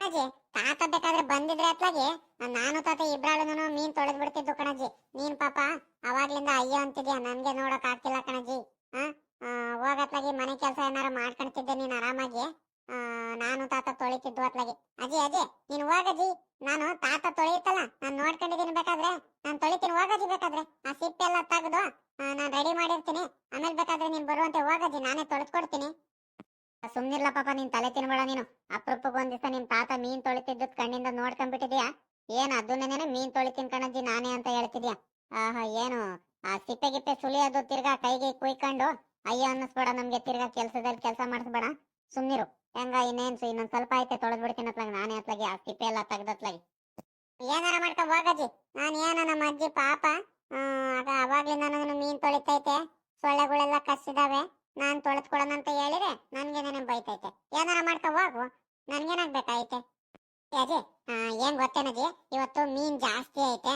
ಅಜ್ಜಿ, ತಾತ ಬೇಕಾದ್ರೆ ಬಂದಿದ್ರೆ ಅತ್ಲಾಗಿ, ನಾನು ತಾತ ಇಬ್ರಾಳನು ಮೀನ್ ತೊಳೆದ್ ಬಿಡ್ತಿದ್ದು ಕಣಜ್ಜಿ. ನೀನ್ ಪಾಪ ಅವಾಗ್ಲಿಂದ ಅಯ್ಯೋ ಅಂತಿದ್ಯಾ? ನನ್ಗೆ ನೋಡಕ್ ಆಗ್ತಿಲ್ಲ ಕಣಜ್ಜಿ. ಹೋಗತ್ಲಾಗಿ ಮನೆ ಕೆಲಸ ಏನಾರ ಮಾಡ್ಕೊಂತಿದ್ದೆ ನೀನ್ ಆರಾಮಾಗಿ? ನಾನು ತಾತ ತೊಳಿತಿದ್ದು ಅತ್ಲಾಗಿ. ಅಜ್ಜಿ ಅಜ್ಜಿ, ನೀನು ಹೋಗಜ್ಜಿ ನಾನು ತಾತ ತೊಳೆಯುತ್ತಲ್ಲ, ನಾನು ನೋಡ್ಕೊಂಡಿದ್ದೀನಿ ಬೇಕಾದ್ರೆ. ನಾನು ತೊಳಿತೀನಿ ಹೋಗಜ್ಜಿ ಬೇಕಾದ್ರೆ. ಆ ಸಿಪ್ಪೆ ಎಲ್ಲ ತೆಗೆದು ನಾನು ರೆಡಿ ಮಾಡಿರ್ತೀನಿ. ಆಮೇಲೆ ಬೇಕಾದ್ರೆ ನೀನು ಬರುವಂತೆ ಹೋಗಜ್ಜಿ ನಾನೇ ತೊಳೆದ್ಕೊಡ್ತೀನಿ ಸುಮ್ನಿರ್ಲ ಪಾಪ, ನಿನ್ ತಲೆ ತಿನ್ಬೇಡ ನೀನು. ಅಪರೂಪಕ್ಕೆ ಒಂದ್ ದಿವಸ ನಿಮ್ ತಾತ ಮೀನ್ ತೊಳಿತಿದ್ದದ್ ಕಣ್ಣಿಂದ ನೋಡ್ಕೊಂಡ್ಬಿಟ್ಟಿದ್ಯಾ? ಏನ್ ಅದನ್ನೇನೆ ಮೀನ್ ತೊಳಿತೀನಿ ಕಣಜ್ಜಿ, ನಾನೇ ಅಂತ ಹೇಳ್ತಿದ್ಯಾ? ಆಹಾ, ಏನು? ಆ ಸಿಪ್ಪೆ ಗಿಪ್ಪೆ ಸುಳಿಯೋದು ತಿರ್ಗಾ ಕೈಗೆ ಕುಯ್ಕೊಂಡು, ಅಯ್ಯ ಅನ್ನಿಸ್ಬೇಡ ನಮ್ಗೆ, ತಿರ್ಗಾ ಕೆಲ್ಸದಲ್ಲಿ ಕೆಲಸ ಮಾಡಿಸ್ಬೇಡ. ಸುಮ್ನಿರು. ಹೆಂಗ? ಇನ್ನೇನ್ ಇನ್ನೊಂದ್ ಸ್ವಲ್ಪ ಐತೆ ತೊಳೆದ್ ಬಿಡ್ತೀನಿ ಅತ್ಲಾಗ. ನಾನೇ ಅತ್ಲಾಗಿ ಆ ಸಿಪ್ಪೆ ಎಲ್ಲ ತೆಗ್ದತ್ಲಾಗಿ. ಏನಾರ ಮಾಡ್ಕೊ ಹೋಗಜ್ಜಿ ನಾನ್ ಏನ ನಮ್ಮ ಅಜ್ಜಿ ಪಾಪ ಆಗ ಅವಾಗ್ಲಿಂದ ಮೀನ್ ತೊಳಿತೈತೆ. ಸೊಳ್ಳೆಗಳೆಲ್ಲ ಕಸಿದಾವೆ ನಾನ್ ತೊಳೆದ್ ಕೊಡೋಣ ಅಂತ ಹೇಳಿದ್ರೆ ನನ್ಗೇನೇನೆ ಬೈತೈತೆ. ಏನಾರ ಮಾಡ್ಕೊ ಹೋಗು ನನ್ಗೇನಾಗ್ಬೇಕಾಯ್ತೆ ಅಜ್ಜಿ ಏನ್ ಗೊತ್ತೇನಜ್ಜಿ ಇವತ್ತು ಮೀನ್ ಜಾಸ್ತಿ ಐತೆ.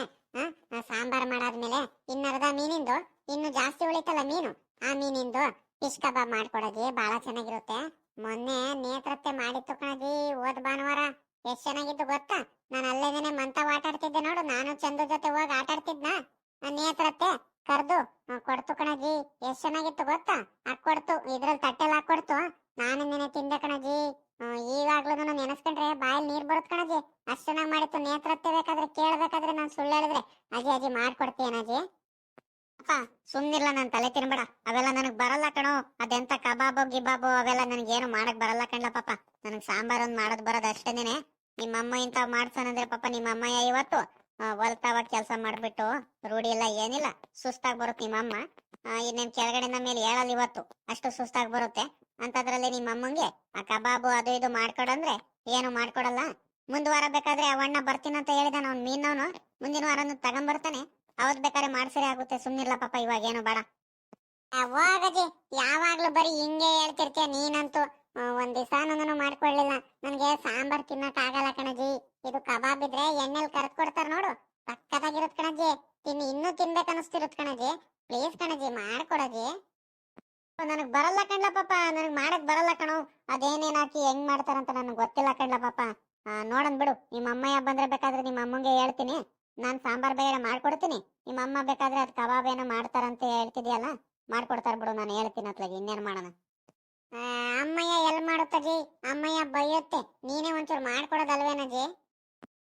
ಸಾಂಬಾರ್ ಮಾಡಾದ್ಮೇಲೆ ಇನ್ನರ್ಧ ಮೀನಿಂದು, ಇನ್ನು ಜಾಸ್ತಿ ಉಳಿತಲ್ಲ ಮೀನು? ಆ ಮೀನಿಂದು ಫಿಶ್ ಕಬಾಬ್ ಮಾಡ್ಕೊಡೋಜಿ ಬಹಳ ಚೆನ್ನಾಗಿರುತ್ತೆ. ಮೊನ್ನೆ ನೇತ್ರತ್ತೆ ಮಾಡಿತ್ತು ಕಣಜಿ ಓದ್ ಭಾನುವಾರ. ಎಷ್ಟ್ ಚೆನ್ನಾಗಿತ್ತು ಗೊತ್ತಾ? ನಾನು ಅಲ್ಲೇನೆ ಮಂತ ಆಟಾಡ್ತಿದ್ದೆ ನೋಡು, ನಾನು ಚಂದ ಜೊತೆ ಹೋಗಿ ಆಟ ಆಡ್ತಿದ್ನ ನೇತ್ರತ್ತೆ ಕರ್ದು ಕೊಡ್ತು ಕಣಜಿ, ಎಷ್ಟ್ ಚೆನ್ನಾಗಿತ್ತು ಗೊತ್ತಾ? ಹಾಕೊಡ್ತು ಇದ್ರಲ್ಲಿ ತಟ್ಟೆಲ್ ಹಾಕೊಡ್ತು ನಾನು ನೆನೆ ತಿಂದೆ ಕಣಜಿ. ಈಗಾಗ್ಲೂ ನಾನು ನೆನೆಸ್ಕೊಂಡ್ರೆ ಬಾಯಲ್ಲಿ ನೀರ್ ಬರುತ್ತೆ ಕಣಜಿ. ಅಷ್ಟ್ ಚೆನ್ನಾಗಿ ಮಾಡಿತ್ತು, ನೇತ್ರತ್ತೆ ಬೇಕಾದ್ರೆ ಕೇಳ್ಬೇಕಾದ್ರೆ ನಾನು ಸುಳ್ಳು ಹೇಳಿದ್ರೆ. ಅಜಿ ಅಜಿ ಮಾಡ್ಕೊಡ್ತೀನಿ ಅಜ್ಜಿ ಅಪ್ಪ ಸುಮ್ನಿರ್ಲ ನನ್ ತಲೆ ತಿನ್ಬೇಡ ಅವೆಲ್ಲ ನನಗ್ ಬರಲ್ಲ ಕಣೋ. ಅದೆಂತ ಕಬಾಬು ಗಿಬಾಬು ಅವೆಲ್ಲ ನನಗೆ ಏನು ಮಾಡಕ್ ಬರಲ್ಲ ಕಣ್ಲ ಪಾಪ. ನನಗ್ ಸಾಂಬಾರ್ ಒಂದ್ ಮಾಡೋದ್ ಬರೋದ್ ಅಷ್ಟೇನೆ ನಿಮ್ಮಮ್ಮ ಇಂತ ಮಾಡ್ಸನಂದ್ರೆ ಪಾಪ ನಿಮ್ಮಮ್ಮಯ್ಯ ಇವತ್ತು ಆ, ಹೊಲ್ತಾವ ಕೆಲಸ ಮಾಡ್ಬಿಟ್ಟು ರೂಢಿ ಇಲ್ಲ ಏನಿಲ್ಲ ಸುಸ್ತಾಗ್ ಬರುತ್ತೆ ನಿಮ್ಮಮ್ಮ. ಅಮ್ಮ ಇನ್ನೇನ್ ಕೆಳಗಡೆಯಿಂದ ಮೇಲೆ ಹೇಳಲ್ಲ ಇವತ್ತು. ಅಷ್ಟು ಸುಸ್ತಾಗ್ ಬರುತ್ತೆ. ಅಂತದ್ರಲ್ಲಿ ನಿಮ್ಮಮ್ಮಂಗೆ ಆ ಕಬಾಬು ಅದು ಇದು ಮಾಡ್ಕೊಡಂದ್ರೆ ಏನು ಮಾಡ್ಕೊಡಲ್ಲ. ಮುಂದ್ ವಾರ ಬೇಕಾದ್ರೆ ಅವಣ್ಣ ಬರ್ತೀನಂತ ಹೇಳಿದ ಅವ್ನ್ ಮೀನವನು. ಮುಂದಿನ ವಾರನು ತಗೊಂಬರ್ತಾನೆ. ಅವತ್ ಬೇಕಾದ್ರೆ ಮಾಡ್ಸರಿ ಆಗುತ್ತೆ. ಸುಮ್ನಿಲ್ಲ ಪಾಪ ಇವಾಗ ಏನು ಬೇಡ. ಅವಾಗಜಿ ಯಾವಾಗ್ಲೂ ಬರೀ ಹಿಂಗೆ ಹೇಳ್ತಿರ್ತೀಯ ನೀನಂತೂ. ಒಂದ್ ದಿವಸ ಮಾಡ್ಕೊಳ್ಳಿಲ್ಲ ನನ್ಗೆ ಸಾಂಬಾರ್ ತಿನ್ನಕ್ ಆಗಲ್ಲ ಕಣಜಿ. ಇದು ಕಬಾಬ್ ಇದ್ರೆ ಎಣ್ಣೆಲ್ ಕರ್ದ್ ಕೊಡ್ತಾರ ನೋಡು. ಪಕ್ಕದಾಗಿರತ್ ಕಣಜಿ. ತಿನ್ನಿ ಇನ್ನೂ ತಿನ್ಬೇಕು ಅನಿಸ್ತಿರುತ್ ಕಣಜಿ. ಪ್ಲೀಸ್ ಕಣಜಿ, ಮಾಡ್ಕೊಡಜಿ. ನನಗ್ ಬರಲ್ಲ ಕಣ್ಲ ಪಾಪ. ನನಗ್ ಮಾಡಕ್ ಬರಲ್ಲ ಕಣೋ. ಅದೇನೇನ್ ಹಾಕಿ ಹೆಂಗ್ ಮಾಡ್ತಾರಂತ ನನಗ್ ಗೊತ್ತಿಲ್ಲ ಕಣ್ಲ ಪಾಪ. ನೋಡನ್ ಬಿಡು. ನಿಮ್ಮ ಅಮ್ಮಯ್ಯ ಬಂದ್ರೆ ಬೇಕಾದ್ರೆ ನಿಮ್ಮ ಅಮ್ಮಂಗೆ ಹೇಳ್ತೀನಿ. ನಾನ್ ಸಾಂಬಾರ್ ಬೇರೆ ಮಾಡ್ಕೊಡ್ತೀನಿ. ನಿಮ್ಮ ಅಮ್ಮ ಬೇಕಾದ್ರೆ ಅದು ಕಬಾಬ್ ಏನೋ ಮಾಡ್ತಾರಂತ ಹೇಳ್ತಿದ್ಯಲ್ಲ, ಮಾಡ್ಕೊಡ್ತಾರ ಬಿಡು, ನಾನು ಹೇಳ್ತೀನಿ ಅತ್ಲಾಗಿ, ಇನ್ನೇನು ಮಾಡೋಣ. ಅಮ್ಮಯ್ಯ ಎಲ್ ಮಾಡುತ್ತಜಿ ಅಮ್ಮಯ್ಯ ಬೈಯುತ್ತೆ. ನೀನೇ ಒಂಚೂರು ಮಾಡ್ಕೊಡೋದಲ್ವೇನಜಿ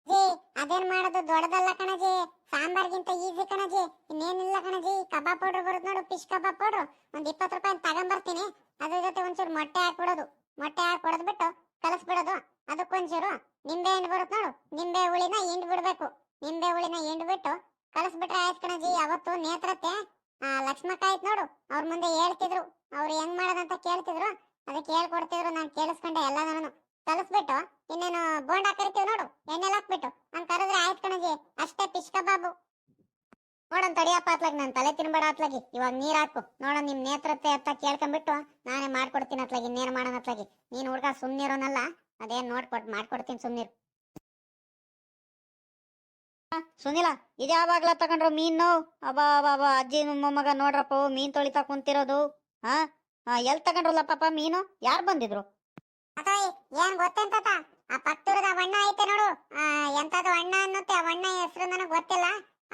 ಜಿ? ಅದೇನ್ ಮಾಡೋದು ದೊಡ್ಡದಲ್ಲ ಕಣಜಿ ಸಾಂಬಾರ್ಗಿಂತ ಈಸಿ ಕಣಜಿ ಇನ್ನೇನಿಲ್ಲ ಕಣಜಿ ಕಬಾಬ್ ಪೌಡ್ರ್ ಬರುತ್ತೆ ನೋಡು, ಫಿಶ್ ಕಬಾಬ್ ಪೌಡರ್. ಒಂದ್ ಇಪ್ಪತ್ತು ರೂಪಾಯಿ ತಗೊಂಬರ್ತೀನಿ. ಅದ್ರ ಜೊತೆ ಒಂಚೂರು ಮೊಟ್ಟೆ ಹಾಕ್ಬಿಡೋದು. ಮೊಟ್ಟೆ ಹಾಕಿ ಬಿಟ್ಟು ಕಲಸ್ಬಿಡೋದು. ಅದಕ್ಕೊಂಚೂರು ನಿಂಬೆ ಹಣ್ಣು ಬರುತ್ತೆ ನೋಡು, ನಿಂಬೆ ಹುಳಿನ ಹಿಂಡ್ ಬಿಡ್ಬೇಕು. ನಿಂಬೆ ಹುಳಿನ ಹಿಂಡ್ ಬಿಟ್ಟು ಕಲಸ್ಬಿಟ್ರೆ ಆಯ್ತು ಕಣಜಿ, ಅವತ್ತು ನೇತ್ರತ್ತೆ. ಆ, ಲಕ್ಷ್ಮಕ್ಕ ಆಯ್ತು ನೋಡು, ಅವ್ರ ಮುಂದೆ ಹೇಳ್ತಿದ್ರು. ಅವ್ರು ಹೆಂಗ್ ಮಾಡೋದಂತ ಕೇಳ್ತಿದ್ರು. ಅದಕ್ಕೆ ಹೇಳ್ಕೊಡ್ತಿದ್ರು, ನಾನು ಕೇಳಿಸ್ಕೊಂಡೆ ಎಲ್ಲ ನಾನು ಕಲಿಸ್ಬಿಟ್ಟು ಇನ್ನೇನು ಬೋಂಡ ಕರಿತೀವಿ ನೋಡು ಎಣ್ಣೆ ಹಾಕ್ಬಿಟ್ಟು. ನಾನು ಕರೆದ್ರೆ ಆಯ್ತು ಕಣಜಿ, ಅಷ್ಟೇ ಪಿಶ್ ಕಬಾಬು ನೋಡೋಣ ತಡಿಯಪ್ಪ ಅತ್ಲಾಗಿ, ನಾನು ತಲೆ ತಿನ್ಬೇಡ ಅತ್ಲಾಗಿ. ಇವಾಗ ನೀರ್ ಹಾಕು. ನೋಡೋಣ ನಿಮ್ ನೇತ್ರತೆ ಅಂತ ಕೇಳ್ಕೊಂಡ್ಬಿಟ್ಟು ನಾನೇ ಮಾಡ್ಕೊಡ್ತೀನಿ ಅತ್ಲಾಗಿ, ಇನ್ನೇನು ಮಾಡೋಣ ಅತ್ಲಾಗಿ. ನೀನ್ ಹುಡ್ಗ ಸುಮ್ನಿರೋನಲ್ಲ, ಅದೇನ್ ನೋಡ್ಕೊಟ್, ಮಾಡ್ಕೊಡ್ತೀನಿ ಸುಮ್ನಿರು. ಸುನಿಲ, ಇದು ಯಾವಾಗ್ಲ ತಗೊಂಡ್ರು ಮೀನು? ಅಬ್ಬಾ ಬಾಬಾ ಅಜ್ಜಿ ಮೊಮ್ಮಗ ನೋಡ್ರಪ್ಪ, ಮೀನ್ ತೊಳಿತಾ ಕುಂತಿರೋದು. ಹಾ? ಎಲ್ ತಗೊಂಡ್ರಲ್ಲ ಪಾಪ ಮೀನು? ಯಾರು ಬಂದಿದ್ರು? ಏನ್ ಗೊತ್ತೆಂತ ಆ ಪತ್ತೂರದ ಅವಣ್ಣ ಐತೆ ನೋಡು. ಎಂತದು ಅಣ್ಣ ಅನ್ನುತ್ತೆ ಅವಣ್ಣ ಹೆಸರು ನನಗ್ ಗೊತ್ತಿಲ್ಲ.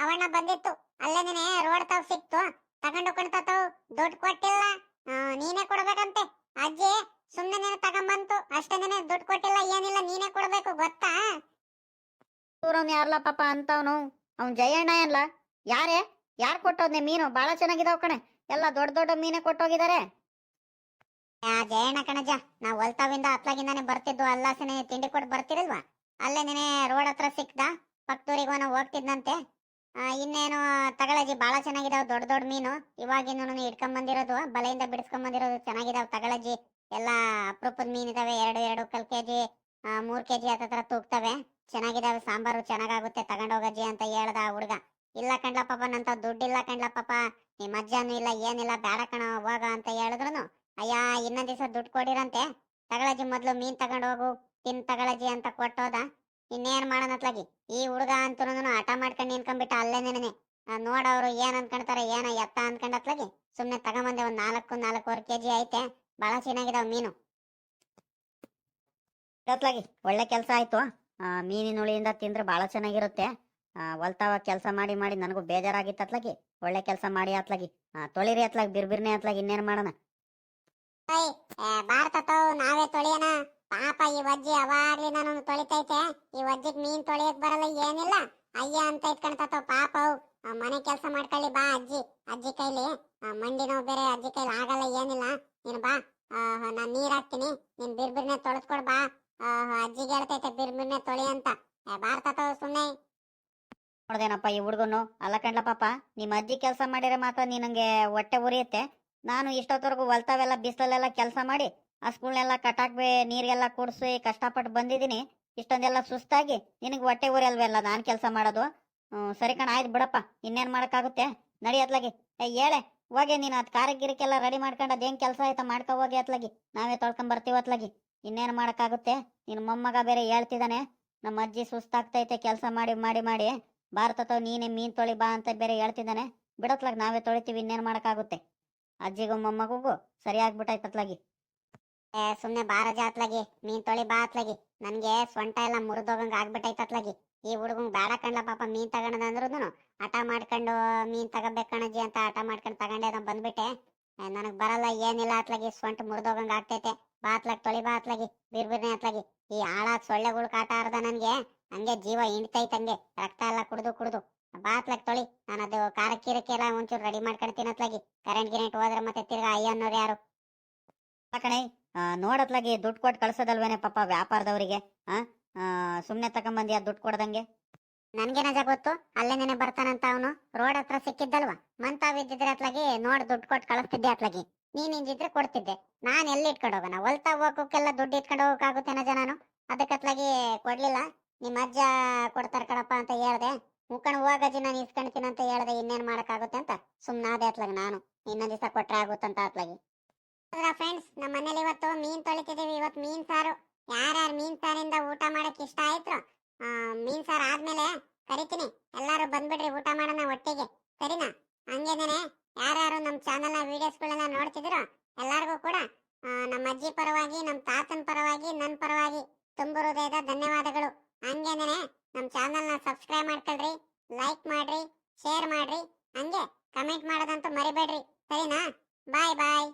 ಅವಣ್ಣ ಬಂದಿತ್ತು. ಅಲ್ಲೇನೆ ರೋಡ್ ತಾವ್ ಸಿಕ್ತು. ತಗೊಂಡು ಕೊಡ್ತಾತವ್ ದುಡ್ಡು ಕೊಟ್ಟಿಲ್ಲ. ನೀನೇ ಕೊಡ್ಬೇಕಂತೆ. ಅಜ್ಜಿ, ಸುಮ್ನೆ ನೀನು ತಗೊಂಬಂತು. ಅಷ್ಟೇನೆ ದುಡ್ಡು ಕೊಟ್ಟಿಲ್ಲ, ಏನಿಲ್ಲ, ನೀನೇ ಕೊಡ್ಬೇಕು, ಗೊತ್ತಾ? ಊರವ್ನು ಯಾರ್ಲ ಪಾಪ ಅಂತವನು? ಅವ್ನ್ ಜಯಣ್ಣ ಏನ್ಲ? ಯಾರೇ? ಯಾರ್ ಕೊಟ್ಟೋದ್ನೆ ಮೀನು? ಬಹಳ ಚೆನ್ನಾಗಿದಾವ್ ಕಣೆ. ಎಲ್ಲ ದೊಡ್ಡ ದೊಡ್ಡ ಮೀನೇ ಕೊಟ್ಟೋಗಿದ್ದಾರೆ ಜಯಣ್ಣ ಕಣಜ, ನಾವ್ ಹೊಲ್ತಾವಿಂದ ಅತ್ಲಾಗಿಂದಾನೆ ಬರ್ತಿದ್ವು. ಅಲ್ಲಾಸನೆ ತಿಂಡಿ ಕೊಟ್ಟು ಬರ್ತಿರಲ್ವಾ? ಅಲ್ಲೇ ನೆನೆ ರೋಡ್ ಹತ್ರ ಸಿಕ್ದ. ಪಕ್ತೂರಿಗೆ ನಾವು ಹೋಗ್ತಿದ್ನಂತೆ. ಇನ್ನೇನು ತಗಳಜಿ, ಬಾಳ ಚೆನ್ನಾಗಿದಾವ್ ದೊಡ್ಡ ದೊಡ್ಡ ಮೀನು. ಇವಾಗಿನ ಇಟ್ಕೊಂಡ್ ಬಂದಿರೋದು ಬಲೆಯಿಂದ ಬಿಡಿಸ್ಕೊಂಡ್ ಬಂದಿರೋದು ಚೆನ್ನಾಗಿದಾವ್ ತಗಳಜಿ. ಎಲ್ಲ ಅಪರೂಪದ ಮೀನ್ ಇದಾವೆ ಎರಡು ಎರಡು ಕಲ್ ಕೆಜಿ. ಮೂರ್ ಕೆಜಿ ಹತ್ತತ್ರ ತೂಗ್ತವೆ. ಚೆನ್ನಾಗಿದಾವೆ ಸಾಂಬಾರು, ಚೆನ್ನಾಗಾಗುತ್ತೆ ತಗೊಂಡೋಗಜ್ಜಿ ಅಂತ ಹೇಳ್ದ ಆ ಹುಡುಗ. ಇಲ್ಲ ಕಣ್ಲ ಪಾಪ ನಂತ ದುಡ್ಡಿಲ್ಲ ಕಣ್ಲ ಪಾಪ. ನಿಮ್ಮ ಅಜ್ಜನೂ ಇಲ್ಲ, ಏನಿಲ್ಲ, ಬೇಡ ಕಣ, ಹೋಗ ಅಂತ ಹೇಳಿದ್ರು ಅಯ್ಯ, ಇನ್ನೊಂದ್ ದಿವಸ ದುಡ್ಡು ಕೊಡಿರಂತೆ. ತಗಳಜ್ಜಿ ಮೊದ್ಲು ಮೀನ್ ತಗೊಂಡ್ ಹೋಗು, ತಿನ್ ತಗಳಜ್ಜಿ ಅಂತ ಕೊಟ್ಟೋದ. ಇನ್ನೇನ್ ಮಾಡೋಣತ್ಲಾಗಿ ಈ ಹುಡುಗ ಅಂತೂ ಹಠ ಮಾಡ್ಕೊಂಡು ನಿನ್ಕೊಂಡ್ಬಿಟ್ಟ ಅಲ್ಲೇ ನೆನೆ ನೋಡವ್ರು ಏನ್ ಅನ್ಕೊಂಡ್ತಾರೆ, ಏನ ಎತ್ತ ಅನ್ಕೊಂಡತ್ಲಾಗಿ ಸುಮ್ನೆ ತಗೊಂಬಂದೆ ಒಂದ್ ನಾಲ್ಕು, ನಾಲ್ಕೂವರೆ ಕೆಜಿ ಐತೆ. ಬಹಳ ಚೆನ್ನಾಗಿದಾವ್ ಮೀನು. ಇವತ್ಲಾಗಿ ಒಳ್ಳೆ ಕೆಲಸ ಆಯ್ತು. ಮೀನಿನ ಹುಳಿಯಿಂದ ತಿಂದ್ರೆ ಬಹಳ ಚೆನ್ನಾಗಿರುತ್ತೆ. ಹೊಲ್ತಾವ ಕೆಲಸ ಮಾಡಿ ಮಾಡಿ ನನಗೂ ಬೇಜಾರಾಗಿತ್ತು ಅತ್ಲಾಗಿ ಒಳ್ಳೆ ಕೆಲಸ ಮಾಡಿ ಅತ್ಲಾಗಿ ತೊಳಿರಿ ಅತ್ಲಾಗಿ ಬಿರ್ಬಿರ್ನೆ ಅತ್ಲಾಗಿ ಇನ್ನೇನ್ ಮಾಡೋಣ? ಭಾರತ ನಾವೇ ತೊಳಿಯೋಣ. ಪಾಪ ಈ ವಜ್ಜಿ ಅವಾಗ್ಲಿ ನಾನು ತೊಳಿತೈತೆ. ಈ ವಜ್ಜಿಗ್ ಮೀನ್ ತೊಳಿಯಕ್ ಬರಲ್ಲ, ಏನಿಲ್ಲ. ಅಯ್ಯ ಅಂತ ಇಟ್ಕೊಂಡ್ತಾವ ಪಾಪ ಮನೆ ಕೆಲಸ ಮಾಡ್ಕೊಳ್ಳಿ ಬಾ ಅಜ್ಜಿ ಅಜ್ಜಿ ಕೈಲಿ. ಮಂಡಿ ನೋವು ಬೇರೆ, ಅಜ್ಜಿ ಕೈಲಿ ಆಗಲ್ಲ, ಏನಿಲ್ಲ. ನೀನು ಬಾ. ನಾನು ನೀರ್ ಹಾಕ್ತೀನಿ. ನೀನ್ ಬಿರ್ಬಿರ್ನೆ ತೊಳೆಸ್ಕೊಡ್ ಬಾ. ಅಜ್ಜಿಗೆ ಹೇಳ್ತೈತೆ ತೊಳಿ ಅಂತ. ಭಾರತ ಸುಮ್ಮನೆ ನೋಡ್ದೇನಪ್ಪ ಈ ಹುಡುಗನು. ಅಲ್ಲ ಕಂಡ್ಲ ಪಾಪ ನಿಮ್ಮ ಅಜ್ಜಿ ಕೆಲಸ ಮಾಡಿದ್ರೆ ಮಾತ್ರ ನಿನಗೆ ಹೊಟ್ಟೆ ಉರಿಯುತ್ತೆ. ನಾನು ಇಷ್ಟೊತ್ತವರೆಗೂ ಹೊಲ್ತಾವೆಲ್ಲ, ಬಿಸಿಲಲ್ಲೆಲ್ಲ ಕೆಲಸ ಮಾಡಿ ಹಸ್ಗಳನ್ನೆಲ್ಲ ಕಟಾಕ್ಬೇ ನೀರಿಗೆಲ್ಲ ಕುಡಿಸಿ ಕಷ್ಟಪಟ್ಟು ಬಂದಿದ್ದೀನಿ. ಇಷ್ಟೊಂದೆಲ್ಲ ಸುಸ್ತಾಗಿ, ನಿನಗೆ ಹೊಟ್ಟೆ ಉರಿಯಲ್ವೆಲ್ಲ ನಾನು ಕೆಲಸ ಮಾಡೋದು? ಸರಿ ಕಣ, ಆಯ್ತು ಬಿಡಪ್ಪ, ಇನ್ನೇನು ಮಾಡೋಕ್ಕಾಗುತ್ತೆ? ನಡಿ ಅತ್ಲಾಗಿ. ಏ, ಹೇಳೆ, ಹೋಗಿ ನೀನು ಅದು ಕಾರಿಗೆ ಗಿರಕ್ಕೆಲ್ಲ ರೆಡಿ ಮಾಡ್ಕೊಂಡು ಅದೇನು ಕೆಲಸ ಆಯ್ತಾ ಮಾಡ್ಕೊ ಹೋಗಿ ಅತ್ಲಾಗಿ. ನಾವೇ ತೊಳ್ಕೊಂಡ್ ಬರ್ತೀವಿ ಅತ್ಲಾಗಿ. ಇನ್ನೇನು ಮಾಡೋಕ್ಕಾಗುತ್ತೆ? ನಿನ್ನ ಮೊಮ್ಮಗ ಬೇರೆ ಹೇಳ್ತಿದ್ದಾನೆ ನಮ್ಮ ಅಜ್ಜಿ ಸುಸ್ತಾಗ್ತೈತೆ, ಕೆಲಸ ಮಾಡಿ ಮಾಡಿ ಮಾಡಿ. ಭಾರತ ನೀನೇ ಮೀನ್ ತೊಳಿ ಬಾ ಅಂತ ಬೇರೆ ಹೇಳ್ತಿದ್ದಾನೆ ಬಿಡತ್ಲಾಗ ನಾವೇ ತೊಳಿತೀವಿ, ಇನ್ನೇನ್ ಮಾಡಕ್ಕಾಗುತ್ತೆ? ಅಜ್ಜಿಗೂ ಮೊಮ್ಮಗೂ ಸರಿ ಆಗ್ಬಿಟ್ಟೈತತ್ಲಾಗಿ ಏ, ಸುಮ್ನೆ ಬಾರ ಜಾತ್ಲಾಗಿ ಮೀನ್ ತೊಳಿ ಬಾ ಅತ್ಲಾಗಿ. ನನ್ಗೆ ಸೊಂಟ ಎಲ್ಲ ಮುರಿದೋಗಂಗ ಆಗ್ಬಿಟ್ಟಾಯ್ತತ್ಲಾಗಿ ಈ ಹುಡುಗಂಗ್ ಬೇಡ ಕಣ್ಲ ಪಾಪ, ಮೀನ್ ತಗೊಂಡ್ ಅಂದ್ರುನು ಹಠ ಮಾಡ್ಕೊಂಡು ಮೀನ್ ತಗೋಬೇಕು ಕಣಜ್ಜಿ ಅಂತ ಹಠ ಮಾಡ್ಕೊಂಡು ತಗೊಂಡೆ ನಾನು ಬಂದ್ಬಿಟ್ಟೆ. ನನಗ್ ಬರಲ್ಲ, ಏನಿಲ್ಲ ಅತ್ಲಾಗಿ. ಸೊಂಟ ಮುರಿದೋಗಂಗ ಆಗ್ತೈತೆ. ಬಾ ಅತ್ಲಾಗ್ ತೊಳಿ ಬಾ ಅತ್ಲಾಗಿ ಬಿರ್ಬಿರ್ನೆ ಅತ್ಲಾಗಿ ಈ ಹಾಳಾದ್ ಸೊಳ್ಳೆಗಳು ಕಾಟ ಆರ್ದ ನನ್ಗೆ ಹಂಗೆ ಜೀವ ಹಿಂಡ್ತೈತಂಗೆ ರಕ್ತ ಎಲ್ಲ ಕುಡ್ದು ಕುಡ್ದು. ಬಾತ್ಲಾಗ ತೊಳಿ ನಾನು ಅದು ಖಾರ ಕೀರಕ್ಕೆ ಎಲ್ಲ ಒಂಚೂರು ರೆಡಿ ಮಾಡ್ಕೊಂಡು ತಿನ್ನತ್ಲಾಗಿ ಕರೆಂಟ್ ಗಿರೆಂಟ್ ಹೋದ್ರೆ ಮತ್ತೆ ತಿರ್ಗಾ ಅಯ್ಯ ಅನ್ನೋರು ಯಾರು? ಕಣೆ ನೋಡತ್ಲಾಗಿ ದುಡ್ಡು ಕೊಟ್ಟು ಕಳ್ಸೋದಲ್ವೇನೆ ಪಾಪ ವ್ಯಾಪಾರದವರಿಗೆ ಆ? ಸುಮ್ಮನೆ ತಗೊಂಬಂದ್ಯಾ ದುಡ್ಡು ಕೊಡ್ದಂಗೆ? ನನ್ಗೇನಜ ಗೊತ್ತು ಅಲ್ಲೇನೆ ಬರ್ತಾನಂತ ಅವನು? ರೋಡ್ ಹತ್ರ ಸಿಕ್ಕಿದ್ದಲ್ವಾ? ಮಂತಾವ್ ಇದ್ದಿದ್ರೆ ಅತ್ಲಾಗಿ ನೋಡ್ ದುಡ್ಡು ಕೊಟ್ಟು ಕಳಿಸ್ತಿದ್ದೆ ಅತ್ಲಾಗಿ ನೀನ್ ಇಂಜಿದ್ರೆ ಕೊಡ್ತಿದ್ದೆ. ನಾನ್ ಎಲ್ಲಿ ಇಟ್ಕೊಂಡು ಹೋಗೋಣ ಹೊಲ್ತಾ ಹೋಗೋಕೆಲ್ಲ ದುಡ್ಡು ಇಟ್ಕೊಂಡು ಹೋಗಕ್ಕಾಗುತ್ತೇನ ಜನನು? ಅದಕ್ಕತ್ಲಾಗಿ ಕೊಡ್ಲಿಲ್ಲ. ನಿಮ್ಮ ಅಜ್ಜ ಕೊಡ್ತಾರ ಕಣಪ್ಪ ಅಂತ ಹೇಳ್ದೆ. ಮುಕ್ಕಣ ಹೋಗಜ್ಜಿ ನಾನು ಇಸ್ಕೊಂಡ್ತೀನಿ ಅಂತ ಹೇಳ್ದೆ. ಇನ್ನೇನ್ ಮಾಡಕ್ಕಾಗುತ್ತೆ ಅಂತ? ಸುಮ್ನಾದೆ ಅತ್ಲಾಗ ನಾನು. ಇನ್ನೊಂದ್ ದಿವಸ ಕೊಟ್ರೆ ಆಗುತ್ತಂತ ಅತ್ಲಾಗಿ. ಫ್ರೆಂಡ್ಸ್ ನಮ್ಮ ಮನೇಲಿ ಇವತ್ತು ಮೀನ್ ತೊಳಿತಿದೀವಿ ಇವತ್ತು ಮೀನ್ ಸಾರು. ಯಾರ್ಯಾರು ಮೀನ್ ಸಾರಿಂದ ಊಟ ಮಾಡಕ್ ಇಷ್ಟ ಆಯ್ತು ಮೀನ್ ಸಾರು ಆದ್ಮೇಲೆ ಕರಿತೀನಿ. ಎಲ್ಲಾರು ಬಂದ್ಬಿಡ್ರಿ ಊಟ ಮಾಡೋಣ ಒಟ್ಟಿಗೆ. ಸರಿನಾ? ಹಂಗೇನೆ ಯಾರ್ಯಾರು ನಮ್ಮ ಚಾನಲ್ನ ವೀಡಿಯೋಸ್ಗಳನ್ನ ನೋಡ್ತಿದ್ರು ಎಲ್ಲಾರ್ಗೂ ಕೂಡ ನಮ್ಮ ಅಜ್ಜಿ ಪರವಾಗಿ ನಮ್ಮ ತಾತನ ಪರವಾಗಿ ನನ್ನ ಪರವಾಗಿ ತುಂಬ ಹೃದಯದ ಧನ್ಯವಾದಗಳು. ಹಂಗೇನೆ ನಮ್ಮ ಚಾನಲ್ನ ಸಬ್ಸ್ಕ್ರೈಬ್ ಮಾಡ್ಕೊಳ್ರಿ ಲೈಕ್ ಮಾಡ್ರಿ ಶೇರ್ ಮಾಡ್ರಿ, ಹಂಗೆ ಕಮೆಂಟ್ ಮಾಡೋದಂತೂ ಮರಿಬೇಡ್ರಿ. ಸರಿನಾ? ಬಾಯ್ ಬಾಯ್